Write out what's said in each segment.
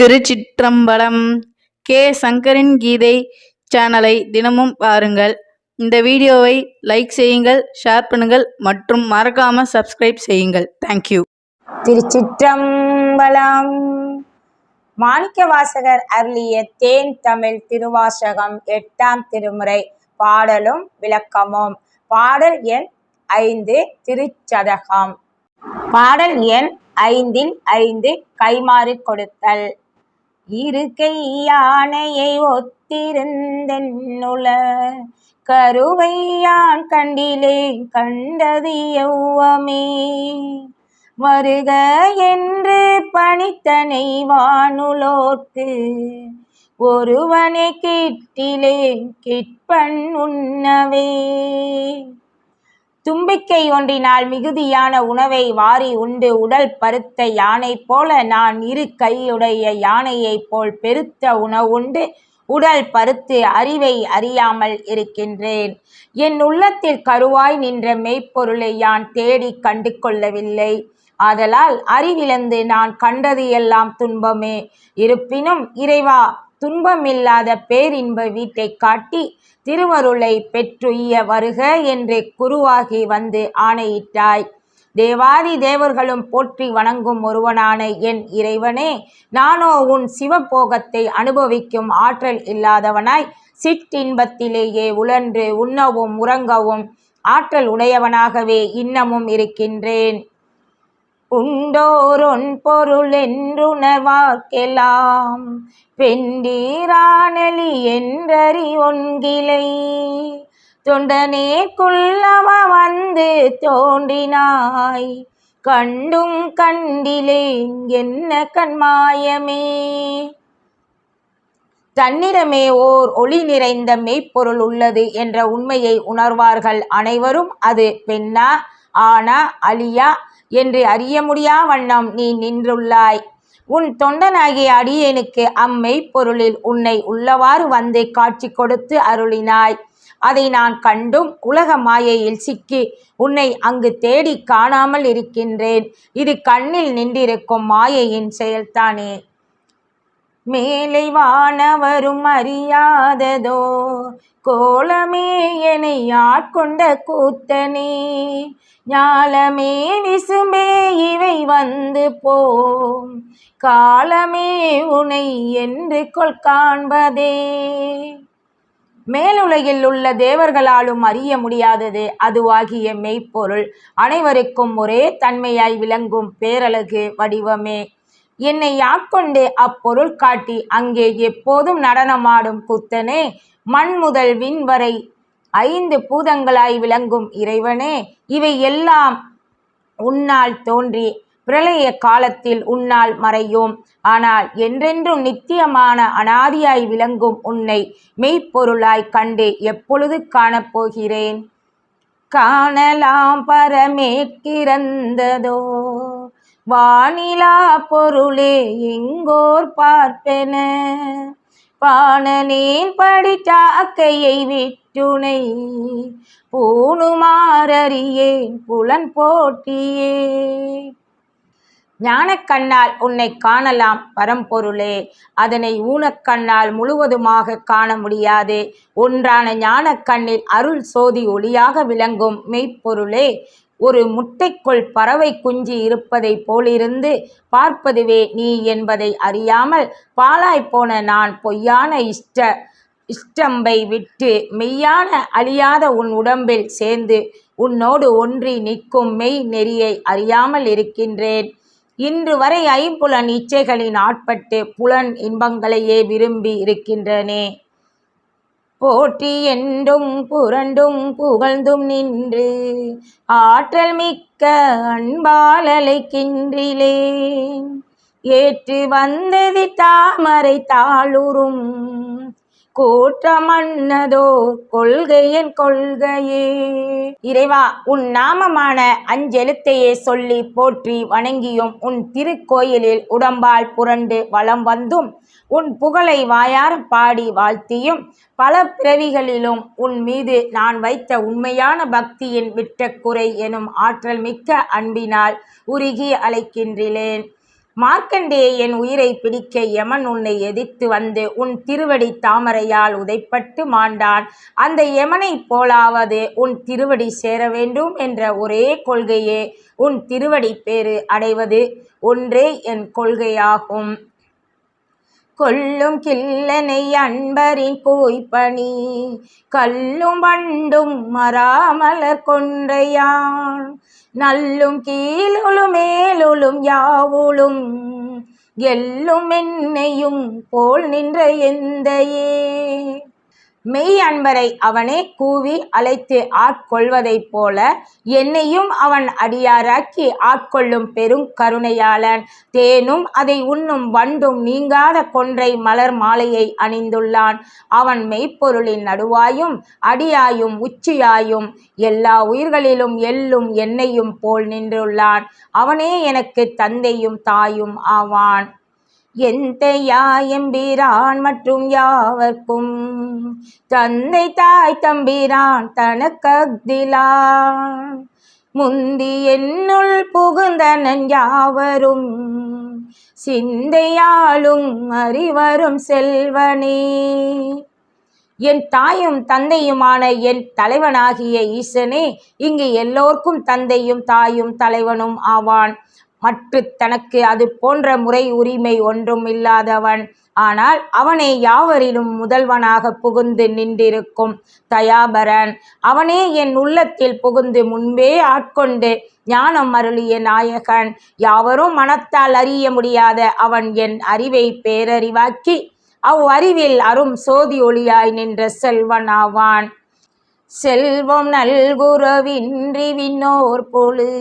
திருச்சிற்றம்பலம் K. சங்கரின் கீதை சேனலை தினமும் பாருங்கள். இந்த வீடியோவை லைக் செய்யுங்கள் ஷேர் பண்ணுங்கள் மற்றும் மறக்காம சப்ஸ்கிரைப் செய்யுங்கள். தேங்க்யூ திருச்சிற்றம்பலம். மாணிக்க வாசகர் அருளிய தேன் தமிழ் திருவாசகம் எட்டாம் திருமுறை பாடலும் விளக்கமும். பாடல் எண் ஐந்து திருச்சதகம். பாடல் எண் ஐந்தில் ஐந்து கைமாறி கொடுத்தல். இருக்கை யானையை ஒத்திருந்தென்னுல கருவையான் கண்டிலே கண்டது எவ்வமே. வருக என்று பணித்தனை வானுலோர்க்கு ஒருவனை கிட்டிலே கிட்பன் உண்ணவே. தும்பிக்கை ஒன்றினால் மிகுதியான உணவை வாரி உண்டு. உடல் பருத்த யானை போல நான் இரு கையுடைய யானையைப் போல் பெருத்த உணவுண்டு உடல் பருத்து அறிவை அறியாமல் இருக்கின்றேன். என் உள்ளத்தில் கருவாய் நின்ற மெய்ப்பொருளை யான் தேடி கண்டு கொள்ளவில்லை ஆதலால் அறிவிழந்து நான் கண்டது எல்லாம் துன்பமே. இருப்பினும் இறைவா துன்பமில்லாத பேரின்ப வீட்டை காட்டி திருவருளை பெற்றுய்ய வருக என்று குருவாகி வந்து ஆணையிட்டாய். தேவாதி தேவர்களும் போற்றி வணங்கும் ஒருவனான என் இறைவனே நானோ உன் சிவபோகத்தை அனுபவிக்கும் ஆற்றல் இல்லாதவனாய் சிற்றின்பத்திலேயே உழன்று உண்ணவும் உறங்கவும் ஆற்றல் உடையவனாகவே இன்னமும் இருக்கின்றேன். உண்டோரொன் பொருள் என்றுணர்வார்க்கெல்லாம் பெண்டீரானலி என்றறி ஒன்கிளை தொண்டனேக்குள்ளவ வந்து தோன்றினாய். கண்டும் கண்டிலேன் என்ன கண்மாயமே. தன்னிடமே ஓர் ஒளி நிறைந்த மெய்ப்பொருள் உள்ளது என்ற உண்மையை உணர்வார்கள் அனைவரும். அது பெண்ணா ஆனா அலியா என்று அறிய முடியா வண்ணம் நீ நின்றுள்ளாய். உன் தொண்டனாகிய அடியேனுக்கு அம்மெய்ப்பொருளில் உன்னை உள்ளவாறு வந்து காட்சி கொடுத்து அருளினாய். அதை நான் கண்டும் உலக மாயையில் சிக்கி உன்னை அங்கு தேடி காணாமல் இருக்கின்றேன். இது கண்ணில் நின்றிருக்கும் மாயையின் செயல்தானே. மேலை வானவரும் அறியாததோ? கோலமே என்னை ஆட்கொண்ட கூத்தனே ஞாலமே விசும்பே இவை வந்து போம் காலமே உனை என்று கொள் காண்பதே. மேலுலகில் உள்ள தேவர்களாலும் அறிய முடியாதது அதுவாகிய மெய்ப்பொருள். அனைவருக்கும் ஒரே தன்மையாய் விளங்கும் பேரழகு வடிவமே. என்னை யாக்கொண்டு அப்பொருள் காட்டி அங்கே எப்போதும் நடனமாடும் புத்தனே? மண் முதல் விண்வரை ஐந்து பூதங்களாய் விளங்கும் இறைவனே இவை எல்லாம் உன்னால் தோன்றி பிரளய காலத்தில் உன்னால் மறையும். ஆனால் என்றென்றும் நித்தியமான அனாதியாய் விளங்கும் உன்னை மெய்ப்பொருளாய் கண்டு எப்பொழுது காணப்போகிறேன்? காணலாம் பரமேற்கிறந்ததோ வானிலா பொருளே எங்கோர் பார்ப்பென. பாணனேன் படித்தாக்கையை விட்டுனை பூணுமாறறியேன் புலன் போட்டியே ஞானக்கண்ணால் உன்னை காணலாம் பரம்பொருளே. அதனை ஊனக்கண்ணால் முழுவதுமாக காண முடியாது. ஒன்றான ஞானக்கண்ணில் அருள் சோதி ஒளியாக விளங்கும் மெய்ப்பொருளே. ஒரு முட்டைக்குள் பறவை குஞ்சு இருப்பதை போலிருந்து பார்ப்பதுவே நீ என்பதை அறியாமல் பாலாய்ப்போன நான் பொய்யான இஷ்ட இஷ்டம்பை விட்டு மெய்யான அழியாத உன் உடம்பில் சேர்ந்து உன்னோடு ஒன்றி நிற்கும் மெய் நெறியை அறியாமல் இருக்கின்றேன். இன்று வரை ஐம்புலன் இச்சைகளின் ஆட்பட்டு புலன் இன்பங்களையே விரும்பி இருக்கின்றனே. போற்றி என்றும் புரண்டும் புகழ்ந்தும் நின்று ஆற்றல் மிக்க அன்பால் அழைக்கின்றிலேன் ஏற்று வந்தது தாமரை தாளுறும் கூற்றமன்னதோ கொள்கையின் கொள்கையே. இறைவா உன் நாமமான அஞ்செழுத்தையே சொல்லி போற்றி வணங்கியும் உன் திருக்கோயிலில் உடம்பால் புரண்டு வலம் வந்தும் உன் புகழை வாயார பாடி வாழ்த்தியும் பல பிறவிகளிலும் உன் மீது நான் வைத்த உண்மையான பக்தியின் விட்ட குறை எனும் ஆற்றல் மிக்க அன்பினால் உருகி அழைக்கின்றேன். மார்க்கண்டேயன் உயிரை பிடிக்க யமன் உன்னை எதிர்த்து வந்து உன் திருவடி தாமரையால் உதைப்பட்டு மாண்டான். அந்த யமனைப் போலாவது உன் திருவடி சேர வேண்டும் என்ற ஒரே கொள்கையே. உன் திருவடி பேறு அடைவது ஒன்றே என் கொள்கையாகும். கொல்லும் கில்லனை அன்பரின் கூய்ப்பணி கல்லும் வண்டும் மராமலர் கொன்றையான். நல்லும் கீழுளும் மேலுளும் யாவுளும் எல்லும் என்னையும் போல் நின்ற எந்தையே. மெய் அன்பரை அவனே கூவி அழைத்து ஆட்கொள்வதைப் போல என்னையும் அவன் அடியாராக்கி ஆட்கொள்ளும் பெரும் கருணையாளன். தேனும் அதை உண்ணும் வண்டும் நீங்காத கொன்றை மலர் மாலையை அணிந்துள்ளான். அவன் மெய்ப்பொருளின் நடுவாயும் அடியாயும் உச்சியாயும் எல்லா உயிர்களிலும் எள்ளும் என்னையும் போல் நின்றுள்ளான். அவனே எனக்கு தந்தையும் தாயும் ஆவான். எந்த யாயம்பிரான் மற்றும் யாவர்க்கும்? தந்தை தாய் தம்பிரான் தனக்கக்திலான் முந்தி என்னுள் புகுந்தனன் யாவரும் சிந்தையாலும் அறிவரும் செல்வனே. என் தாயும் தந்தையுமான என் தலைவனாகிய ஈசனே இங்கு எல்லோர்க்கும் தந்தையும் தாயும் தலைவனும் ஆவான். மற்று தனக்கு அது போன்ற முறை உரிமை ஒன்றும் இல்லாதவன். ஆனால் அவனே யாவரிலும் முதல்வனாக புகுந்து நின்றிருக்கும் தயாபரன். அவனே என் உள்ளத்தில் புகுந்து முன்பே ஆட்கொண்டு ஞானம் அருளிய நாயகன். யாவரும் மனத்தால் அறிய முடியாத அவன் என் அறிவை பேரறிவாக்கி அவ்வறிவில் அரும் சோதி ஒளியாய் நின்ற செல்வன் ஆவான் செல்வம் நல்குறவின்றி விண்ணோர் பொழு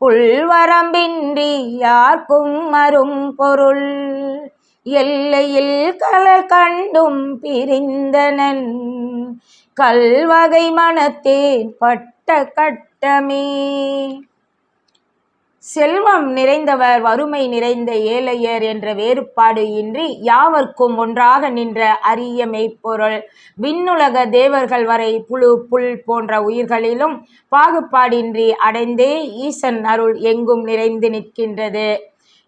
புல்வரம்பின்றி யார்க்கும் மரும் பொருள். எல்லையில் கலர் கண்டும் பிரிந்தனன். கல்வகை மனத்தேன் பட்ட கட்டமே. செல்வம் நிறைந்தவர் வறுமை நிறைந்த ஏழையர் என்ற வேறுபாடு இன்றி யாவர்க்கும் ஒன்றாக நின்ற அரிய மெய்ப்பொருள். விண்ணுலக தேவர்கள் வரை புழு புல் போன்ற உயிர்களிலும் பாகுபாடின்றி அடைந்தே ஈசன் அருள் எங்கும் நிறைந்து நிற்கின்றது.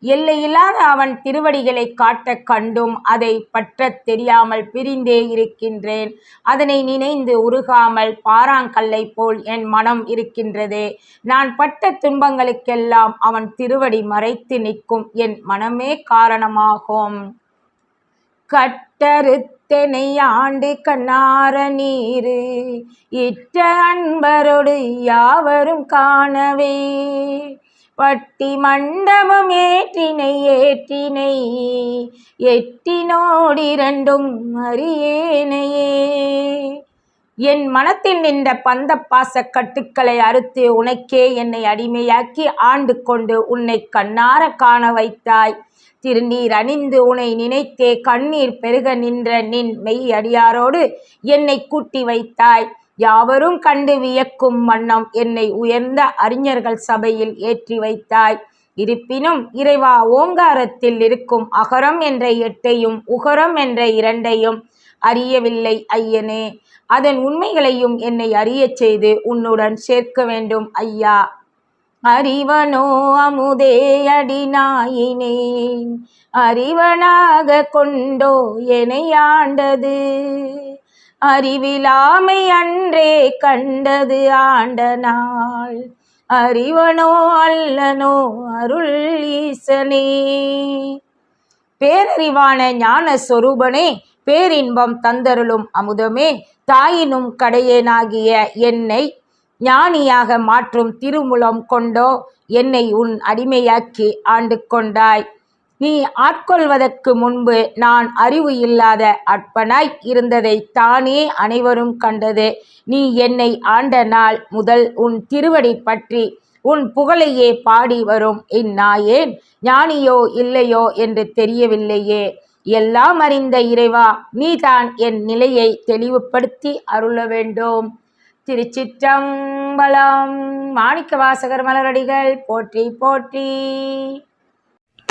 எல்லையில்லாத அவன் திருவடிகளை காட்டக் கண்டும் அதை பற்றத் தெரியாமல் பிரிந்தே இருக்கின்றேன். அதனை நினைந்து உருகாமல் பாறாங்கல்லை போல் என் மனம் இருக்கின்றதே. நான் பட்ட துன்பங்களுக்கெல்லாம் அவன் திருவடி மறைத்து நிற்கும் என் மனமே காரணமாகும். கட்டறுத்தனை ஆண்டு கண்ணார நீரு இட்ட அன்பரோடு யாவரும் காணவே பட்டி மண்டபம் ஏற்றினை ஏற்றினை. எட்டினோடிரண்டும் அறியேனையே என் மனத்தில் நின்ற பந்த பாச கட்டுக்களை அறுத்து உனக்கே என்னை அடிமையாக்கி ஆண்டு கொண்டு உன்னை கண்ணார காண வைத்தாய். திருநீர் அணிந்து உனை நினைத்தே கண்ணீர் பெருக நின்ற நின் மெய் அடியாரோடு என்னை கூட்டி வைத்தாய். யாவரும் கண்டு வியக்கும் வண்ணம் என்னை உயர்ந்த அறிஞர்கள் சபையில் ஏற்றி வைத்தாய். இருப்பினும் இறைவா ஓங்காரத்தில் இருக்கும் அகரம் என்ற எட்டையும் உகரம் என்ற இரண்டையும் அறியவில்லை ஐயனே. அதன் உண்மைகளையும் என்னை அறியச் செய்து உன்னுடன் சேர்க்க வேண்டும் ஐயா. அறிவனோ அமுதே அடிநாயினேன். அறிவனாக கொண்டோ என்னை ஆண்டது. அறிவிலாமை அன்றே கண்டது ஆண்ட நாள் அறிவனோ அல்லனோ அருள் ஈசனே. பேரறிவான ஞான சொரூபனே பேரின்பம் தந்தருளும் அமுதமே. தாயினும் கடையேனாகிய என்னை ஞானியாக மாற்றும் திருமுலம் கொண்டோ என்னை உன் அடிமையாக்கி ஆண்டு கொண்டாய் நீ ஆட்கொள்வதற்கு முன்பு நான் அறிவு இல்லாத அற்பனாய் இருந்ததை தானே அனைவரும் கண்டது. நீ என்னை ஆண்ட நாள் முதல் உன் திருவடி பற்றி உன் புகழையே பாடி வரும். இந்நாயேன் ஞானியோ இல்லையோ என்று தெரியவில்லையே. எல்லாம் அறிந்த இறைவா நீதான் என் நிலையை தெளிவுபடுத்தி அருள வேண்டும். திருச்சிற்றம்பலம் மாணிக்க வாசகர் மலரடிகள் போற்றி போற்றி.